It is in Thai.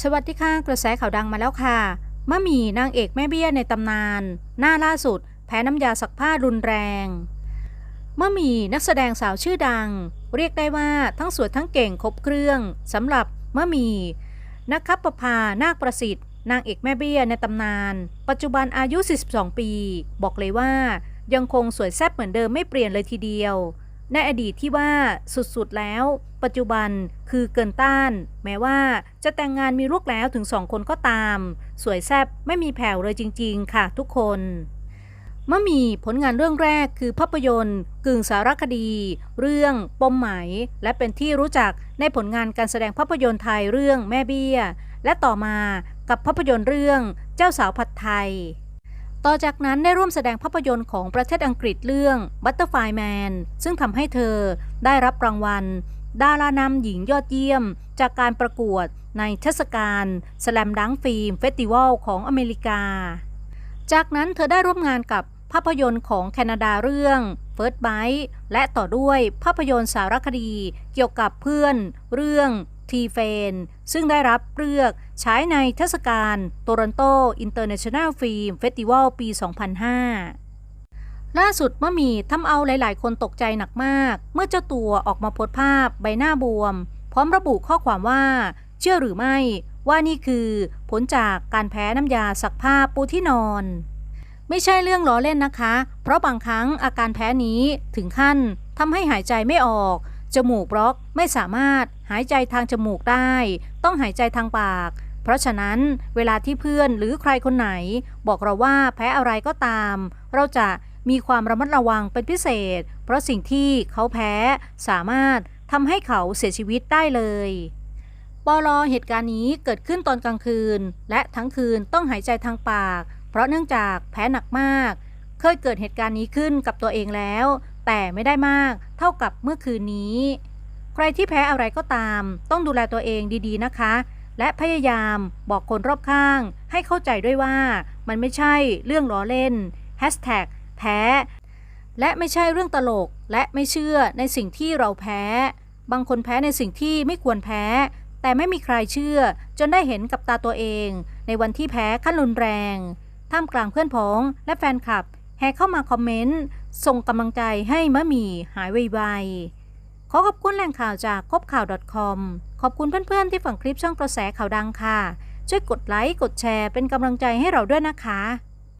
สวัสดีค่ะ กระแสข่าวดังมาแล้วค่ะมะหมี่นางเอกแม่เบี้ยในตำนาน หน้าล่าสุด แพ้น้ำยาซักผ้ารุนแรงมะหมี่นักแสดงสาวชื่อดัง เรียกได้ว่าทั้งสวยทั้งเก่งครบเครื่องสำหรับมะหมี่นักขับประพานาคประสิทธิ์ นางเอกแม่เบี้ยในตำนาน ปัจจุบันอายุ 42 ปี บอกเลยว่า ยังคงสวยแซ่บเหมือนเดิมไม่เปลี่ยนเลยทีเดียว ในอดีตที่ว่าสุดๆแล้ว ปัจจุบันคือเกินต้าน แม้ว่าจะแต่งงานมีลูกแล้วถึงสองคนก็ตาม สวยแซบไม่มีแผ่วเลยจริง ๆ ค่ะทุกคนมะหมีผลงานเรื่องแรกคือภาพยนตร์ กึ่งสารคดี เรื่องปมไหม และเป็นที่รู้จักในผลงานการแสดงภาพยนตร์ไทยเรื่องแม่เบี้ย และต่อมากับภาพยนตร์เรื่องเจ้าสาวผัดไทย ต่อจากนั้นได้ร่วมแสดงภาพยนตร์ของประเทศอังกฤษเรื่อง Butterfly Man ซึ่งทำให้เธอได้รับรางวัล ดารานำหญิงยอดเยี่ยม จากการประกวดในเทศกาลสแลมดังฟิล์มเฟสติวัลของอเมริกา จากนั้นเธอได้ร่วมงานกับภาพยนตร์ของแคนาดาเรื่อง First Bite และต่อด้วยภาพยนตร์สารคดีเกี่ยวกับเพื่อนเรื่อง ทีเฟน ซึ่งได้รับเลือกใช้ในเทศกาลโตรอนโตอินเตอร์เนชั่นแนลฟิล์มเฟสติวัลปี 2005 ล่าสุดเมะหมี่ทำเอาหลาย ๆ คนตกใจหนักมาก เมื่อเจ้าตัวออกมาโพสภาพใบหน้าบวม พร้อมระบุข้อความว่า เชื่อหรือไม่ว่านี่คือผลจากการแพ้น้ำยาซักผ้าปูที่นอน ไม่ใช่เรื่องล้อเล่นนะคะ เพราะบางครั้งอาการแพ้นี้ถึงขั้นทำให้หายใจไม่ออก จมูกบล็อกไม่สามารถหายใจทางจมูกได้ ต้องหายใจทางปาก เพราะฉะนั้นเวลาที่เพื่อนหรือใครคนไหน บอกเราว่าแพ้อะไรก็ตาม เราจะมีความระมัดระวังเป็นพิเศษ เพราะสิ่งที่เขาแพ้สามารถทำให้เขาเสียชีวิตได้เลยปอลอเหตุการณ์นี้เกิดขึ้นตอนกลางคืน และทั้งคืนต้องหายใจทางปาก เพราะเนื่องจากแพ้หนักมาก เคยเกิดเหตุการณ์นี้ขึ้นกับตัวเองแล้ว แต่ไม่ได้มากเท่ากับเมื่อคืนนี้ ใครที่แพ้อะไรก็ตาม ต้องดูแลตัวเองดีๆนะคะ และพยายามบอกคนรอบข้าง ให้เข้าใจด้วยว่ามันไม่ใช่เรื่องล้อเล่น Hashtag แพ้ และไม่ใช่เรื่องตลกและไม่เชื่อในสิ่งที่เราแพ้ บางคนแพ้ในสิ่งที่ไม่ควรแพ้ แต่ไม่มีใครเชื่อ จนได้เห็นกับตาตัวเอง ในวันที่แพ้ขั้นรุนแรงท่ามกลางเพื่อนพ้องและแฟนคลับแห่เข้ามาคอมเมนต์ ส่งกำลังใจให้มะหมี่หายไวๆ ขอขอบคุณแหล่งข่าวจากคบข่าว .com ขอบคุณเพื่อนๆที่ฝังคลิปช่องกระแสข่าวดังค่ะ ช่วยกดไลค์ กดแชร์เป็นกำลังใจให้เราด้วยนะคะ